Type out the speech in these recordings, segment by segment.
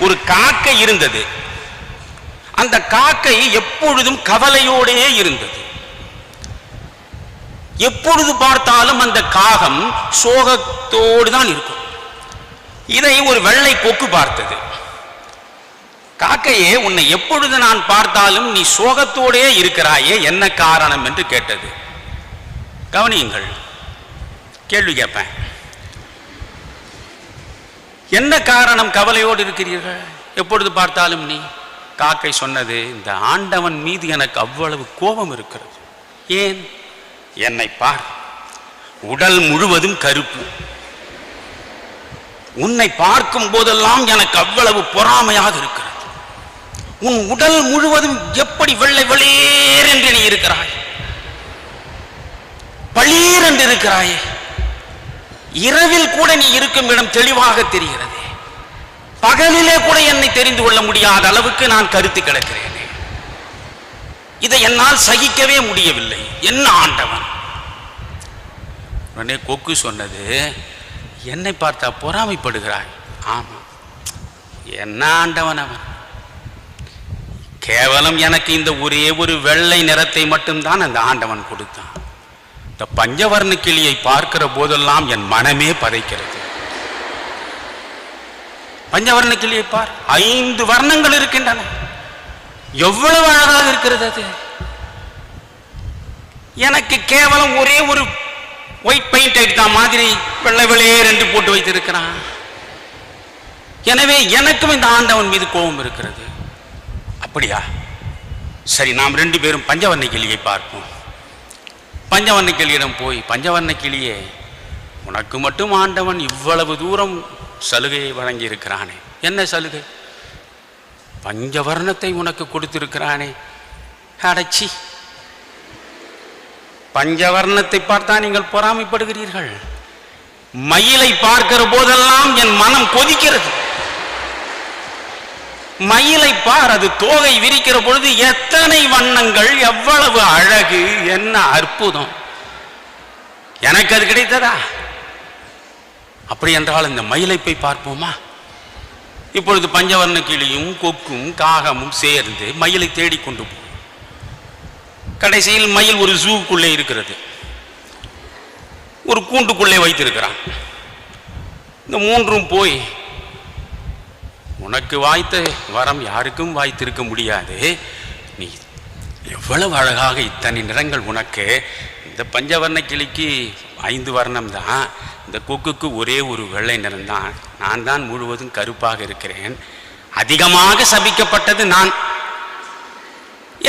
ஒரு காக்கை இருந்தது. அந்த காக்கை எப்பொழுதும் கவலையோடே இருந்தது. எப்பொழுது பார்த்தாலும் அந்த காகம் சோகத்தோடு தான் இருக்கும். இதை ஒரு வெள்ளை கொக்கு பார்த்தது. காக்கையே உன்னை எப்பொழுது நான் பார்த்தாலும் நீ சோகத்தோடே இருக்கிறாயே என்ன காரணம் என்று கேட்டது. கவனியுங்கள். கேள்வி கேட்பேன். என்ன காரணம் கவலையோடு இருக்கிறீர்கள்? எப்பொழுது பார்த்தாலும் நீ காக்கை சொன்னது இந்த ஆண்டவன் மீது எனக்கு அவ்வளவு கோபம் இருக்கிறது. ஏன்? என்னை பார். உடல் முழுவதும் கருப்பு. உன்னை பார்க்கும் போதெல்லாம் எனக்கு அவ்வளவு பொறாமையாக இருக்கிறது. உன் உடல் முழுவதும் எப்படி வெள்ளை வெளியேர் என்று நீ இருக்கிறாய்? பளீர் என்று இருக்கிறாயே. இரவில் கூட நீ இருக்கும் இடம் தெளிவாக தெரிகிறது. பகலிலே கூட என்னை தெரிந்து கொள்ள முடியாத அளவுக்கு நான் கருத்து கிடக்கிறேன். இதை என்னால் சகிக்கவே முடியவில்லை. என்ன ஆண்டவன்? உடனே கொக்கு சொன்னது என்னை பார்த்தா பொறாமைப்படுகிறாய். ஆமா. என்ன ஆண்டவன் அவன்? கேவலம் எனக்கு இந்த ஒரே ஒரு வெள்ளை நிறத்தை மட்டும்தான் அந்த ஆண்டவன் கொடுத்தான். இந்த பஞ்சவர்ண கிளியை பார்க்கிற போதெல்லாம் என் மனமே பதைக்கிறது. பஞ்சவர்ண கிளியை பார். ஐந்து வர்ணங்கள் இருக்கின்றன. எவ்வளவு அழகாக இருக்கிறது அது. எனக்கு கேவலம் ஒரே ஒரு ஒயிட் பெயிண்ட் அடித்த மாதிரி வெள்ளை வெளியே ரெண்டு போட்டு வைத்திருக்கிறான். எனவே எனக்கும் இந்த ஆண்டவன் மீது கோபம் இருக்கிறது. அப்படியா? சரி நாம் ரெண்டு பேரும் பஞ்சவர்ண கிளியை பார்ப்போம். பஞ்சவர்ண கிளியிடம் போய் பஞ்சவர்ண கிளியே உனக்கு மட்டும் ஆண்டவன் இவ்வளவு தூரம் சலுகையை வழங்கி இருக்கிறானே என்ன சலுகை? பஞ்சவர்ணத்தை உனக்கு கொடுத்திருக்கிறானே. அடைச்சி பஞ்சவர்ணத்தை பார்த்தா நீங்கள் பொறாமைப்படுகிறீர்கள். மயிலை பார்க்கிற போதெல்லாம் என் மனம் கொதிக்கிறது. மயிலை பார் அது தோகை விரிக்கிற பொழுது எத்தனை வண்ணங்கள் எவ்வளவு அழகு என்ன அற்புதம். எனக்கு அது கிடைத்ததா? அப்படி என்றால் இந்த மயிலை போய் பார்ப்போமா? இப்பொழுது பஞ்சவர்ண கிளியும் கொக்கும் காகமும் சேர்ந்து மயிலை தேடிக்கொண்டு போ. கடைசியில் மயில் ஒரு ஜூக்குள்ளே இருக்கிறது. ஒரு கூண்டுக்குள்ளே வைத்திருக்கிறான். இந்த மூன்றும் போய் உனக்கு வாய்த்த வரம் யாருக்கும் வாய்த்திருக்க முடியாது. நீ எவ்வளவு அழகாக இத்தனை நிறங்கள் உனக்கு. இந்த பஞ்சவர்ண கிளிக்கு ஐந்து வர்ணம் தான். இந்த கொக்குக்கு ஒரே ஒரு வெள்ளை நிறம் தான். நான் தான் முழுவதும் கருப்பாக இருக்கிறேன். அதிகமாக சபிக்கப்பட்டது நான்.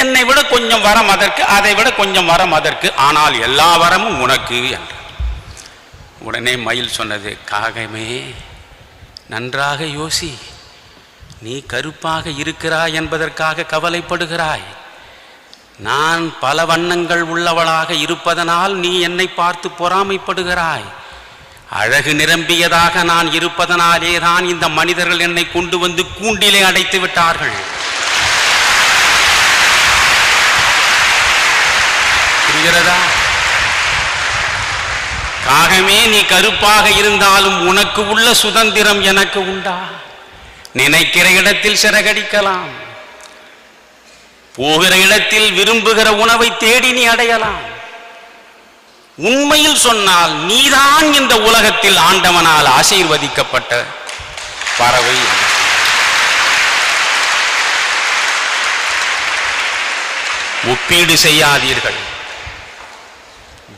என்னை விட கொஞ்சம் வரம் அதற்கு அதை விட கொஞ்சம் வரம் அதற்கு. ஆனால் எல்லா வரமும் உனக்கு என்றார் உடனே மயில் சொன்னது காகமே நன்றாக யோசி. நீ கருப்பாக இருக்கிறாய் என்பதற்காக கவலைப்படுகிறாய். நான் பல வண்ணங்கள் உள்ளவளாக இருப்பதனால் நீ என்னை பார்த்து பொறாமைப்படுகிறாய். அழகு நிரம்பியதாக நான் இருப்பதனாலே தான் இந்த மனிதர்கள் என்னை கொண்டு வந்து கூண்டிலே அடைத்து விட்டார்கள். புரிகிறதா? காகமே நீ கருப்பாக இருந்தாலும் உனக்கு உள்ள சுதந்திரம் எனக்கு உண்டா? நினைக்கிற இடத்தில் சிறகடிக்கலாம். போகிற இடத்தில் விரும்புகிற உணவை தேடி நீ அடையலாம். உண்மையில் சொன்னால் நீதான் இந்த உலகத்தில் ஆண்டவனால் ஆசீர்வதிக்கப்பட்ட பறவை ஒப்பீடு செய்யாதீர்கள்.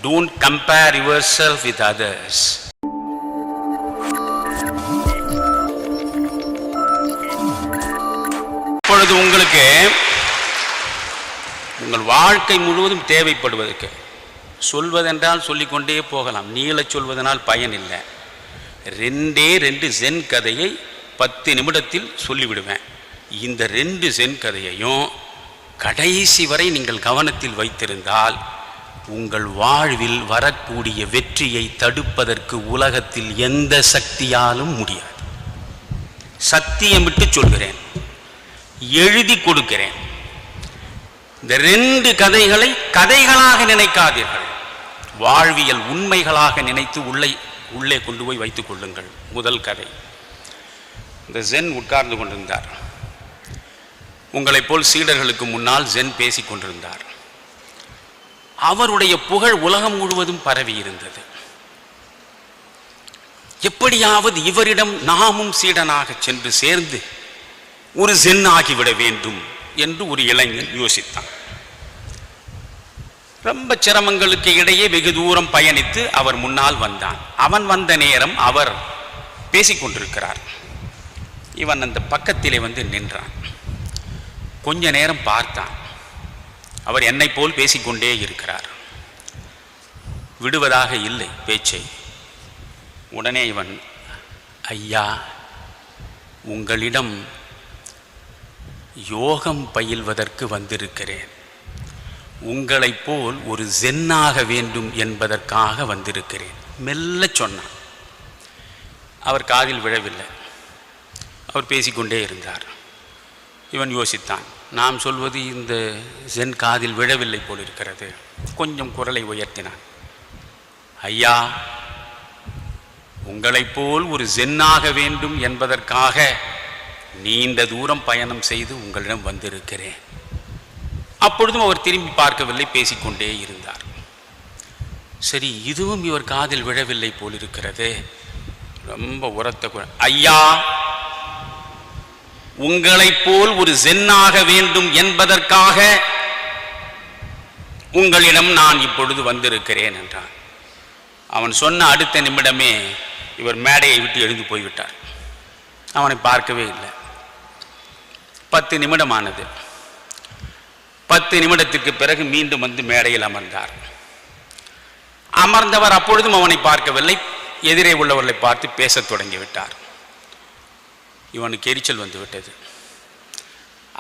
Don't compare yourself with others இப்பொழுது உங்களுக்கு உங்கள் வாழ்க்கை முழுவதும் தேவைப்படுவதற்கு. சொல்வதென்றால் சொல்லிக்கொண்டே போகலாம். நீளச் சொல்வதனால் பயன் இல்லை. ரெண்டே ரெண்டு சென் கதையை பத்து நிமிடத்தில் சொல்லிவிடுவேன். இந்த ரெண்டு சென் கதையையும் கடைசி வரை நீங்கள் கவனத்தில் வைத்திருந்தால் உங்கள் வாழ்வில் வரக்கூடிய வெற்றியை தடுப்பதற்கு உலகத்தில் எந்த சக்தியாலும் முடியாது. சத்தியமிட்டு சொல்கிறேன். எழுதி கொடுக்கிறேன். இந்த ரெண்டு கதைகளை கதைகளாக நினைக்காதீர்கள். வாழ்வியல் உண்மைகளாக நினைத்து உள்ளே உள்ளே கொண்டு போய் வைத்துக் கொள்ளுங்கள். முதல் கதை. இந்த ஜென் உட்கார்ந்து கொண்டிருந்தார். உங்களைப் போல் சீடர்களுக்கு முன்னால் ஜென் பேசிக் கொண்டிருந்தார். அவருடைய புகழ் உலகம் முழுவதும் பரவி இருந்தது. எப்படியாவது இவரிடம் நாமும் சீடனாக சென்று சேர்ந்து ஒரு சென் ஆகிவிட வேண்டும் என்று ஒரு இளைஞன் யோசித்தான். ரொம்ப சிரமங்களுக்கு இடையே வெகு தூரம் பயணித்து அவர் முன்னால் வந்தான். அவன் வந்த நேரம் அவர் பேசிக்கொண்டிருக்கிறார். இவன் அந்த பக்கத்திலே வந்து நின்றான். கொஞ்ச நேரம் பார்த்தான். அவர் என்னை போல் பேசிக்கொண்டே இருக்கிறார். விடுவதாக இல்லை பேச்சை. உடனே இவன் ஐயா உங்களிடம் யோகம் பயில்வதற்கு வந்திருக்கிறேன். உங்களைப் போல் ஒரு ஜென்னாக வேண்டும் என்பதற்காக வந்திருக்கிறேன். மெல்ல சொன்னான். அவர் காதில் விழவில்லை. அவர் பேசிக்கொண்டே இருந்தார். இவன் யோசித்தான் நாம் சொல்வது இந்த ஜென் காதில் விழவில்லை போல் இருக்கிறது கொஞ்சம் குரலை உயர்த்தினான். ஐயா உங்களைப் போல் ஒரு ஜென்னாக வேண்டும் என்பதற்காக நீண்ட தூரம் பயணம் செய்து உங்களிடம் வந்திருக்கிறேன். அப்பொழுதும் அவர் திரும்பி பார்க்கவில்லை பேசிக்கொண்டே இருந்தார். சரி இதுவும் இவர் காதில் விழவில்லை போலிருக்கிறது. ரொம்ப உரத்த குரல் ஐயா உங்களைப் போல் ஒரு சென்னாக வேண்டும் என்பதற்காக உங்களிடம் நான் இப்பொழுது வந்திருக்கிறேன் என்றான். அவன் சொன்ன அடுத்த நிமிடமே இவர் மேடையை விட்டு எழுந்து போய்விட்டார். அவனை பார்க்கவே இல்லை. பத்து நிமிடம் ஆனது பத்து நிமிடத்திற்கு பிறகு மீண்டும் வந்து மேடையில் அமர்ந்தார். அமர்ந்தவர் அப்பொழுதும் அவனை பார்க்கவில்லை. எதிரே உள்ளவர்களை பார்த்து பேசத் தொடங்கிவிட்டார். இவனுக்கு எரிச்சல் வந்துவிட்டது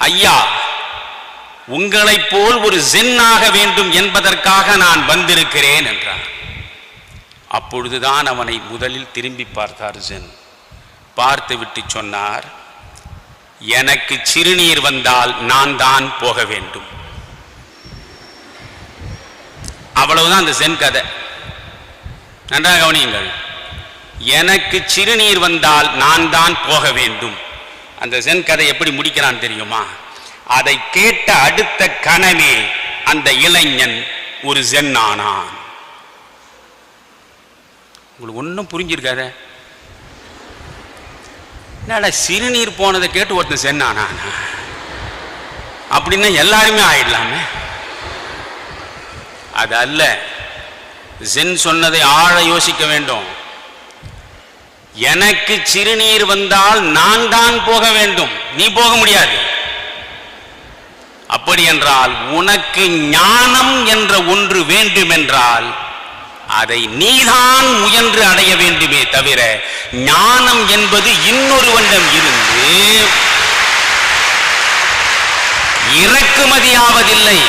ஐயா உங்களைப் போல் ஒரு ஜென்னாக வேண்டும் என்பதற்காக நான் வந்திருக்கிறேன் என்றார். அப்பொழுதுதான் அவனை முதலில் திரும்பி பார்த்தார் ஜென். பார்த்துவிட்டு சொன்னார் எனக்கு சிறுநீர் வந்தால் நான் தான் போக வேண்டும். அவ்வளவுதான் அந்த சென் கதை. நன்றாக கவனியுங்கள். எனக்கு சிறுநீர் வந்தால் நான் தான் போக வேண்டும். அந்த சென் கதை எப்படி முடிக்கிறான் தெரியுமா? அதை கேட்ட அடுத்த கணமே அந்த இளைஞன் ஒரு சென் ஆனான் உங்களுக்கு ஒன்றும் புரிஞ்சிருக்காத? என்னடா சிறுநீர் போனதை கேட்டு ஒருத்தன் சென்னானா? அப்படின்னா எல்லாருமே ஆயிடலாமே. அது அல்ல. ஜென் சொன்னதை ஆழ யோசிக்க வேண்டும். எனக்கு சிறுநீர் வந்தால் நான் தான் போக வேண்டும். நீ போக முடியாது. அப்படி என்றால் உனக்கு ஞானம் என்ற ஒன்று வேண்டுமென்றால் அதை நீதான் முயன்று அடைய வேண்டுமே தவிர ஞானம் என்பது இன்னொருவனிடம் இருந்து இறக்குமதியாவதில்லை.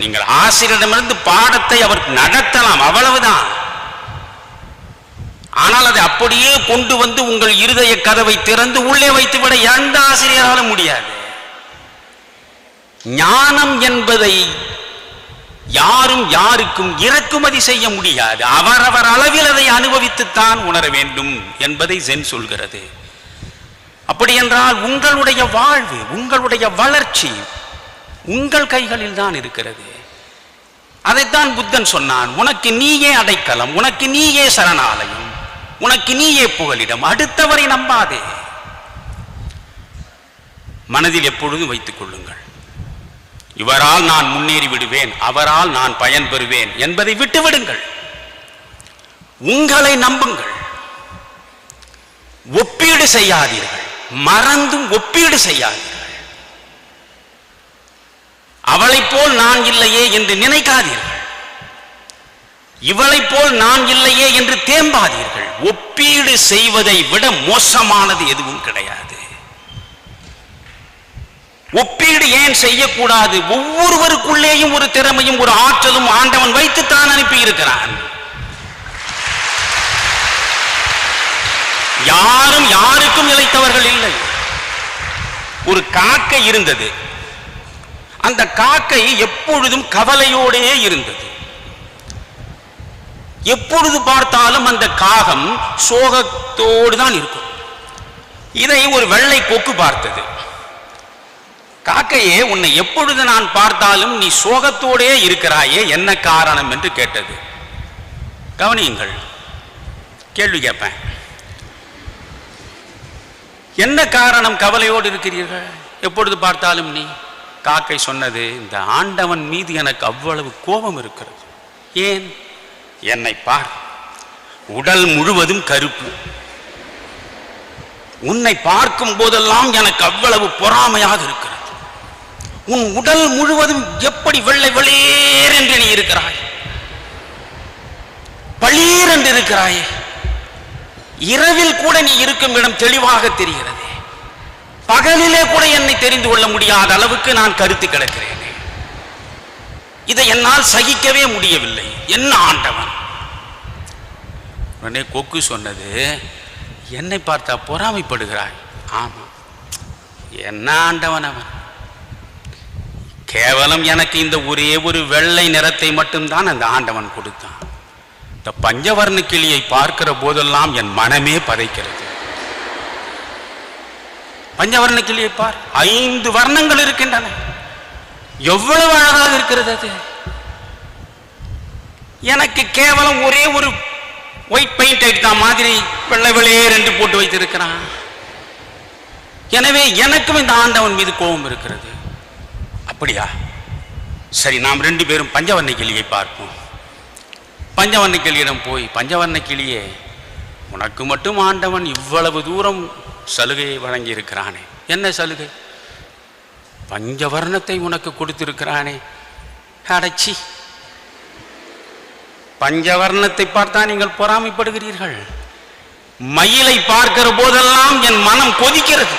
நீங்கள் ஆசிரியரிடமிருந்து பாடத்தை அவர் நடத்தலாம் அவ்வளவுதான். ஆனால் அதை அப்படியே கொண்டு வந்து உங்கள் இருதய கதவை திறந்து உள்ளே வைத்துவிட எந்த ஆசிரியராலும் முடியாது. ஞானம் என்பதை யாரும் யாருக்கும் இறக்குமதி செய்ய முடியாது. அவரவர் அளவில் அதை அனுபவித்துத்தான் உணர வேண்டும் என்பதை ஜென் சொல்கிறது. அப்படி என்றால் உங்களுடைய வாழ்வு உங்களுடைய வளர்ச்சி உங்கள் கைகளில் தான் இருக்கிறது. அதைத்தான் புத்தன் சொன்னான் உனக்கு நீயே அடைக்கலம் உனக்கு நீயே சரணாலயம் உனக்கு நீயே புகலிடம் அடுத்தவரை நம்பாதே. மனதில் எப்பொழுதும் வைத்துக் கொள்ளுங்கள். இவரால் நான் முன்னேறி விடுவேன் அவரால் நான் பயன் பெறுவேன் என்பதை விட்டு விடுங்கள் உங்களை நம்புங்கள். ஒப்பீடு செய்யாதீர்கள். மறந்தும் ஒப்பீடு செய்யாதீர்கள். அவளை போல் நான் இல்லையே என்று நினைக்காதீர்கள். இவளை போல் நான் இல்லையே என்று தேம்பாதீர்கள். ஒப்பீடு செய்வதை விட மோசமானது எதுவும் கிடையாது. ஒப்பீடு ஏன் செய்யக்கூடாது? ஒவ்வொருவருக்குள்ளேயும் ஒரு திறமையும் ஒரு ஆற்றலும் ஆண்டவன் வைத்துத்தான் அனுப்பி இருக்கிறான். யாரும் யாருக்கும் இழைத்தவர்கள் இல்லை. ஒரு காக்கை இருந்தது. அந்த காக்கை எப்பொழுதும் கவலையோடே இருந்தது. எப்பொழுது பார்த்தாலும் அந்த காகம் சோகத்தோடு தான் இருக்கும். இதை ஒரு வெள்ளை கொக்கு பார்த்தது. காக்கையே உன்னை எப்பொழுது நான் பார்த்தாலும் நீ சோகத்தோடே இருக்கிறாயே என்ன காரணம் என்று கேட்டது. கவனியுங்கள் கேள்வி கேட்பேன். என்ன காரணம் கவலையோடு இருக்கிறீர்கள்? எப்பொழுது பார்த்தாலும் நீ? காக்கை சொன்னது இந்த ஆண்டவன் மீது எனக்கு அவ்வளவு கோபம் இருக்கிறது. ஏன்? என்னை பார். உடல் முழுவதும் கருப்பு. உன்னை பார்க்கும் போதெல்லாம் எனக்கு அவ்வளவு பொறாமையாக இருக்கிறது. உன் உடல் முழுவதும் எப்படி வெள்ளை வெளியேர் என்று நீ இருக்கிறாய்? பளீர் என்று இருக்கிறாயே. இரவில் கூட நீ இருக்கும் இடம் தெளிவாக தெரிகிறது. பகலிலே கூட என்னை தெரிந்து கொள்ள முடியாத அளவுக்கு நான் கருத்து கிடக்கிறேன். இதை என்னால் சகிக்கவே முடியவில்லை. என்ன ஆண்டவன்? உடனே கொக்கு சொன்னது என்னை பார்த்தா பொறாமைப்படுகிறாய். ஆமா. என்ன ஆண்டவன் அவன்? கேவலம் எனக்கு இந்த ஒரே ஒரு வெள்ளை நிறத்தை மட்டும்தான் அந்த ஆண்டவன் கொடுத்தான். இந்த பஞ்சவர்ண கிளியை பார்க்கிற போதெல்லாம் என் மனமே பதைக்கிறது. பஞ்சவர்ண கிளியை பார் ஐந்து வர்ணங்கள் இருக்கின்றன. எவ்வளவு அழகாக இருக்கிறது அது. எனக்கு கேவலம் ஒரே ஒரு ஒயிட் பெயிண்ட் அடித்த மாதிரி வெள்ளை வெளியே ரெண்டு போட்டு வைத்திருக்கிறான். எனவே எனக்கும் இந்த ஆண்டவன் மீது கோபம் இருக்கிறது. அப்படியா? சரி நாம் ரெண்டு பேரும் பஞ்சவர்ண கிளியை பார்ப்போம். பஞ்சவர்ண கிளியிடம் போய் பஞ்சவர்ண கிளியே உனக்கு மட்டும் ஆண்டவன் இவ்வளவு தூரம் சலுகையை வழங்கி இருக்கிறானே என்ன சலுகை? பஞ்சவர்ணத்தை உனக்கு கொடுத்திருக்கிறானே. அடைச்சி பஞ்சவர்ணத்தை பார்த்தா நீங்கள் பொறாமைப்படுகிறீர்கள். மயிலை பார்க்கிற போதெல்லாம் என் மனம் கொதிக்கிறது.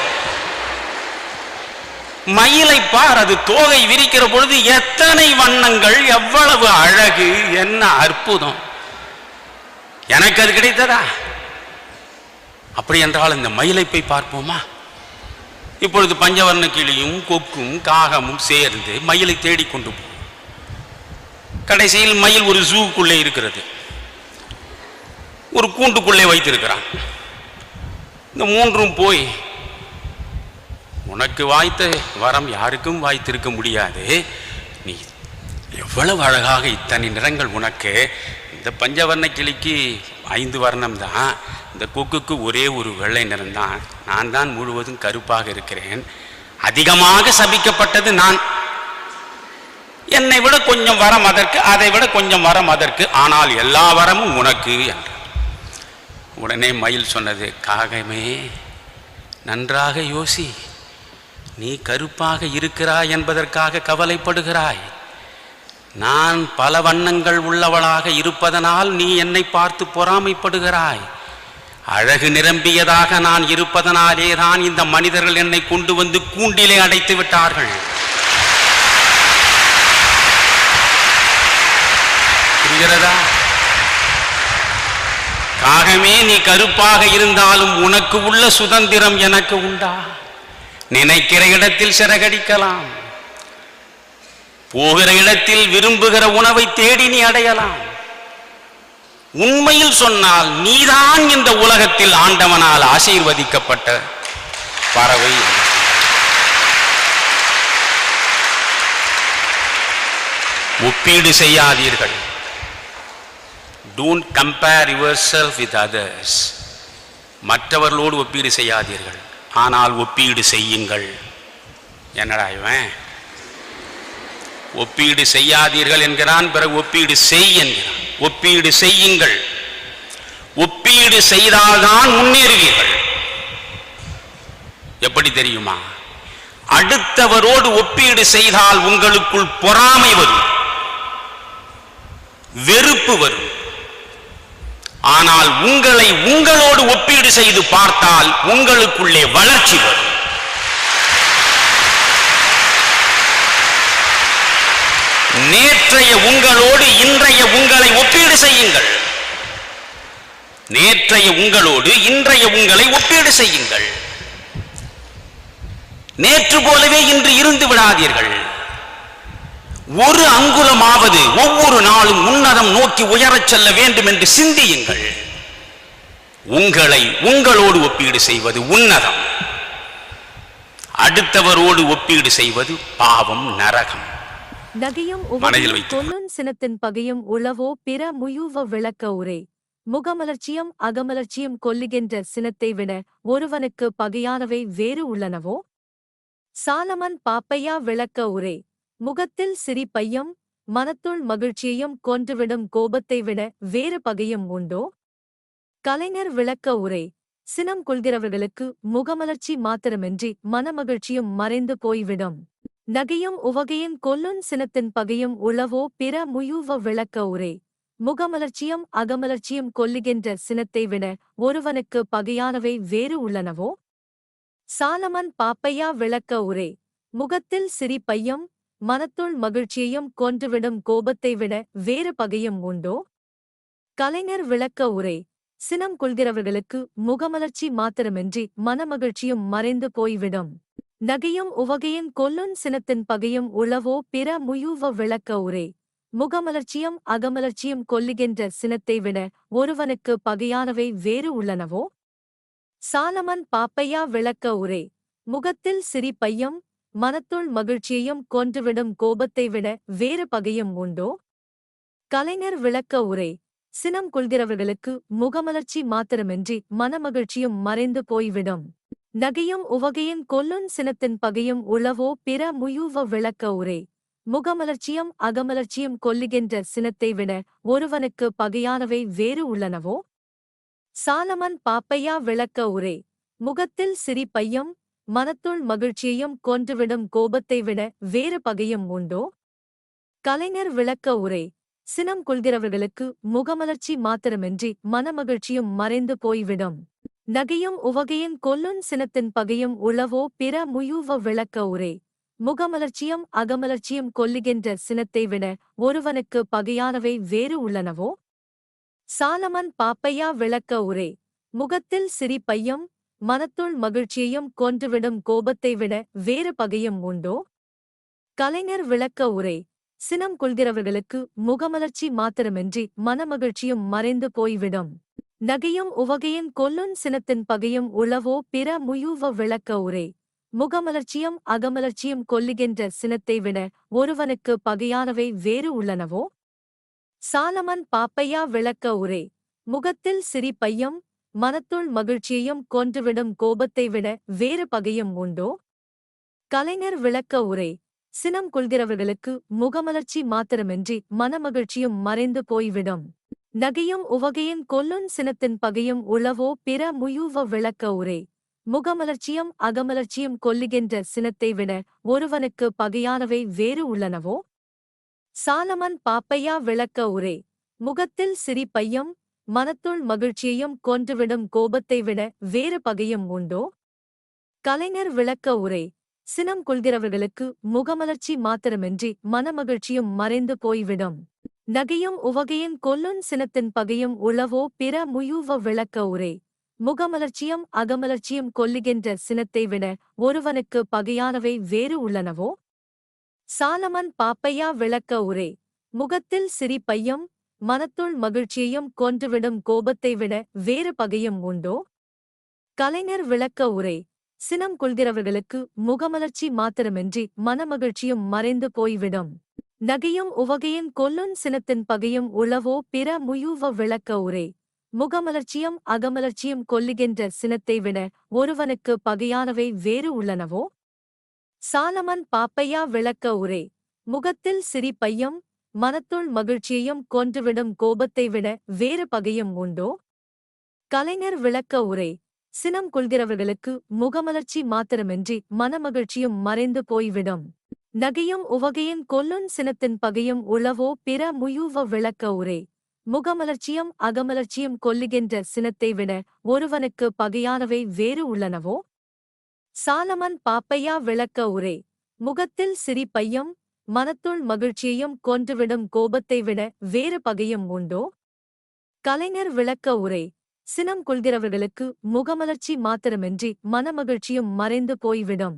மயிலை பார் அது தோகை விரிக்கிற பொழுது எத்தனை வண்ணங்கள் எவ்வளவு அழகு என்ன அற்புதம். எனக்கு அது கிடைத்ததா? அப்படி என்றால் இந்த மயிலை போய் பார்ப்போமா? இப்பொழுது பஞ்சவர்ண கிளியும் கொக்கும் காகமும் சேர்ந்து மயிலை தேடிக்கொண்டு போ. கடைசியில் மயில் ஒரு ஜூக்குள்ளே இருக்கிறது. ஒரு கூண்டுக்குள்ளே வைத்திருக்கிறான். இந்த மூன்றும் போய் உனக்கு வாய்த்த வரம் யாருக்கும் வாய்த்திருக்க முடியாது. நீ எவ்வளவு அழகாக இத்தனை நிறங்கள் உனக்கு. இந்த பஞ்சவர்ண கிளிக்கு ஐந்து வர்ணம் தான். இந்த கொக்குக்கு ஒரே ஒரு வெள்ளை நிறம் தான். நான் தான் முழுவதும் கருப்பாக இருக்கிறேன். அதிகமாக சபிக்கப்பட்டது நான். என்னை விட கொஞ்சம் வரம் அதற்கு அதை விட கொஞ்சம் வரம் அதற்கு. ஆனால் எல்லா வரமும் உனக்கு என்றார் உடனே மயில் சொன்னது காகமே நன்றாக யோசி. நீ கருப்பாக இருக்கிறாய் என்பதற்காக கவலைப்படுகிறாய். நான் பல வண்ணங்கள் உள்ளவளாக இருப்பதனால் நீ என்னை பார்த்து பொறாமைப்படுகிறாய். அழகு நிரம்பியதாக நான் இருப்பதனாலே தான் இந்த மனிதர்கள் என்னை கொண்டு வந்து கூண்டிலே அடைத்து விட்டார்கள். புரிகிறதா? காகமே நீ கருப்பாக இருந்தாலும் உனக்கு உள்ள சுதந்திரம் எனக்கு உண்டா? நினைக்கிற இடத்தில் சிறகடிக்கலாம். போகிற இடத்தில் விரும்புகிற உணவை தேடி நீ அடையலாம். உண்மையில் சொன்னால் நீதான் இந்த உலகத்தில் ஆண்டவனால் ஆசீர்வதிக்கப்பட்ட பறவை. ஒப்பீடு செய்யாதீர்கள். Don't compare yourself with others மற்றவர்களோடு ஒப்பீடு செய்யாதீர்கள். ஆனால் ஒப்பீடு செய்யுங்கள். என்னடா இவன்? ஒப்பீடு செய்யாதீர்கள் என்கிறான் பிறகு ஒப்பீடு செய் என்கிறான். ஒப்பீடு செய்யுங்கள். ஒப்பீடு செய்தால்தான் முன்னேறுவீர்கள். எப்படி தெரியுமா? அடுத்தவரோடு ஒப்பீடு செய்தால் உங்களுக்குள் பொறாமை வரும். வெறுப்பு வரும். ஆனால் உங்களை உங்களோடு ஒப்பீடு செய்து பார்த்தால் உங்களுக்குள்ளே வளர்ச்சி வரும். நேற்றைய உங்களோடு இன்றைய உங்களை ஒப்பீடு செய்யுங்கள். நேற்றைய உங்களோடு இன்றைய உங்களை ஒப்பீடு செய்யுங்கள். நேற்று போலவே இன்று இருந்து விடாதீர்கள். ஒரு அங்குலமாவது ஒவ்வொரு நாளும் உன்னதம் நோக்கி உயரச் செல்ல வேண்டும் என்று சிந்தியுங்கள். உங்களை உங்களோடு ஒப்பீடு செய்வது உன்னதம். அடுத்தவரோடு ஒப்பீடு செய்வது பாவம் நரகம். நகையும் வைத்துக் கொல்லுன் சினத்தின் பகையும் உளவோ பிற முயுவ விளக்க உரை. முகமலர்ச்சியும் அகமலர்ச்சியும் கொல்லுகின்ற சினத்தை விட ஒருவனுக்கு பகையானவை வேறு உள்ளனவோ? சாலமன் பாப்பையா விளக்க உரை. முகத்தில் சிரிப்பையும் மனத்துள் மகிழ்ச்சியையும் கொன்றுவிடும் கோபத்தை விட வேறு பகையும் உண்டோ? கலைஞர் விளக்க உரை. சினம் கொள்கிறவர்களுக்கு முகமலர்ச்சி மாத்திரமின்றி மனமகிழ்ச்சியும் மறைந்து போய்விடும். நகையும் உவகையின் கொல்லுன் சினத்தின் பகையும் உளவோ பிற முயுவ விளக்க உரை. முகமலர்ச்சியும் அகமலர்ச்சியும் கொல்லுகின்ற சினத்தை விட ஒருவனுக்கு பகையானவை வேறு உள்ளனவோ? சாலமன் பாப்பையா விளக்க உரை. முகத்தில் சிரிப்பையும் மனத்துள் மகிழ்ச்சியையும் கொன்றுவிடும் கோபத்தை விட வேறு பகையும் உண்டோ? கலைஞர் விளக்க உரை. சினம் கொள்கிறவர்களுக்கு முகமலர்ச்சி மாத்திரமின்றி மனமகிழ்ச்சியும் மறைந்து போய்விடும். நகையும் உவகையின் கொல்லுன் சினத்தின் பகையும் உளவோ பிற முயூவ விளக்க உரை. முகமலர்ச்சியும் அகமலர்ச்சியும் கொல்லுகின்ற சினத்தை விட ஒருவனுக்கு பகையானவை வேறு உள்ளனவோ? சாலமன் பாப்பையா விளக்க உரை. முகத்தில் சிரிப்பையும் மனத்துள் மகிழ்ச்சியையும் கொன்றுவிடும் கோபத்தை விட வேறு பகையும் உண்டோ? கலைஞர் விளக்க உரை. சினம் கொள்கிறவர்களுக்கு முகமலர்ச்சி மாத்திரமின்றி மனமகிழ்ச்சியும் மறைந்து போய்விடும். நகையும் உவகையின் கொல்லுன் சினத்தின் பகையும் உளவோ பிற முயூவ விளக்க உரை. முகமலர்ச்சியும் அகமலர்ச்சியும் கொல்லுகின்ற சினத்தை விட ஒருவனுக்கு பகையானவை வேறு உள்ளனவோ? சாலமன் பாப்பையா விளக்க உரை. முகத்தில் சிரிப்பையும் மனத்துள் மகிழ்ச்சியையும் கொன்றுவிடும் கோபத்தை விட வேறு பகையும் உண்டோ? கலைஞர் விளக்க உரை. சினம் கொள்கிறவர்களுக்கு முகமலர்ச்சி மாத்திரமின்றி மனமகிழ்ச்சியும் மறைந்து போய்விடும். நகையும் உவகையின் கொல்லுன் சினத்தின் பகையும் உளவோ பிற முயூவ விளக்க உரை. முகமலர்ச்சியும் அகமலர்ச்சியும் கொல்லுகின்ற சினத்தை விட ஒருவனுக்கு பகையானவை வேறு உள்ளனவோ? சாலமன் பாப்பையா விளக்க உரை. முகத்தில் சிரிப்பையும் மனத்துள் மகிழ்ச்சியையும் கொன்றுவிடும் கோபத்தை விட வேறு பகையும் உண்டோ? கலைஞர் விளக்க உரை. சினம் கொள்கிறவர்களுக்கு முகமலர்ச்சி மாத்திரமின்றி மனமகிழ்ச்சியும் மறைந்து போய்விடும். நகையும் உவகையின் கொல்லுன் சினத்தின் பகையும் உளவோ பிற முயூவ விளக்க உரை. முகமலர்ச்சியும் அகமலர்ச்சியும் கொல்லுகின்ற சினத்தை விட ஒருவனுக்கு பகையானவை வேறு உள்ளனவோ? சாலமன் பாப்பையா விளக்க உரை. முகத்தில் சிரிப்பையும் மனத்துள் மகிழ்ச்சியையும் கொன்றுவிடும் கோபத்தை விட வேறு பகையும் உண்டோ? கலைஞர் விளக்க உரை. சினம் கொள்கிறவர்களுக்கு முகமலர்ச்சி மாத்திரமின்றி மனமகிழ்ச்சியும் மறைந்து போய்விடும். நகையும் உவகையின் கொல்லுன் சினத்தின் பகையும் உளவோ பிற முயூவ விளக்க உரை. முகமலர்ச்சியும் அகமலர்ச்சியும் கொல்லுகின்ற சினத்தை விட ஒருவனுக்கு பகையானவை வேறு உள்ளனவோ? சாலமன் பாப்பையா விளக்க உரை. முகத்தில் சிரிப்பையும் மனத்துள் மகிழ்ச்சியையும் கொன்றுவிடும் கோபத்தை விட வேறு பகையும் உண்டோ? கலைஞர் விளக்க உரை. சினம் கொள்கிறவர்களுக்கு முகமலர்ச்சி மாத்திரமின்றி மனமகிழ்ச்சியும் மறைந்து போய்விடும். நகையும் உவகையின் கொல்லுன் சினத்தின் பகையும் உளவோ பிற முயூவ விளக்க உரை. முகமலர்ச்சியும் அகமலர்ச்சியும் கொல்லுகின்ற சினத்தை விட ஒருவனுக்கு பகையானவை வேறு உள்ளனவோ? சாலமன் பாப்பையா விளக்க உரை. முகத்தில் சிரிப்பையும் மனத்துள் மகிழ்ச்சியையும் கொன்றுவிடும் கோபத்தை விட வேறு பகையும் உண்டோ? கலைஞர் விளக்க உரை. சினம் கொள்கிறவர்களுக்கு முகமலர்ச்சி மாத்திரமின்றி மனமகிழ்ச்சியும் மறைந்து போய்விடும். நகையும் உவகையின் கொல்லுன் சினத்தின் பகையும் உளவோ பிற முயூவ விளக்க உரை. முகமலர்ச்சியும் அகமலர்ச்சியும் கொல்லுகின்ற சினத்தை விட ஒருவனுக்கு பகையானவை வேறு உள்ளனவோ? சாலமன் பாப்பையா விளக்க உரை. முகத்தில் சிரிப்பையும் மனத்துள் மகிழ்ச்சியையும் கொன்றுவிடும் கோபத்தை விட வேறு பகையும் உண்டோ? கலைஞர் விளக்க உரை. சினம் கொள்கிறவர்களுக்கு முகமலர்ச்சி மாத்திரமின்றி மனமகிழ்ச்சியும் மறைந்து போய்விடும். நகையும் உவகையின் கொல்லுன் சினத்தின் பகையும் உளவோ பிற முயூவ விளக்க உரை. முகமலர்ச்சியும் அகமலர்ச்சியும் கொல்லுகின்ற சினத்தை விட ஒருவனுக்கு பகையானவை வேறு உள்ளனவோ? சாலமன் பாப்பையா விளக்க உரை. முகத்தில் சிரிப்பையும் மனத்துள் மகிழ்ச்சியையும் கொன்றுவிடும் கோபத்தை விட வேறு பகையும் உண்டோ? கலைஞர் விளக்க உரை. சினம் கொள்கிறவர்களுக்கு முகமலர்ச்சி மாத்திரமின்றி மனமகிழ்ச்சியும் மறைந்து போய்விடும்.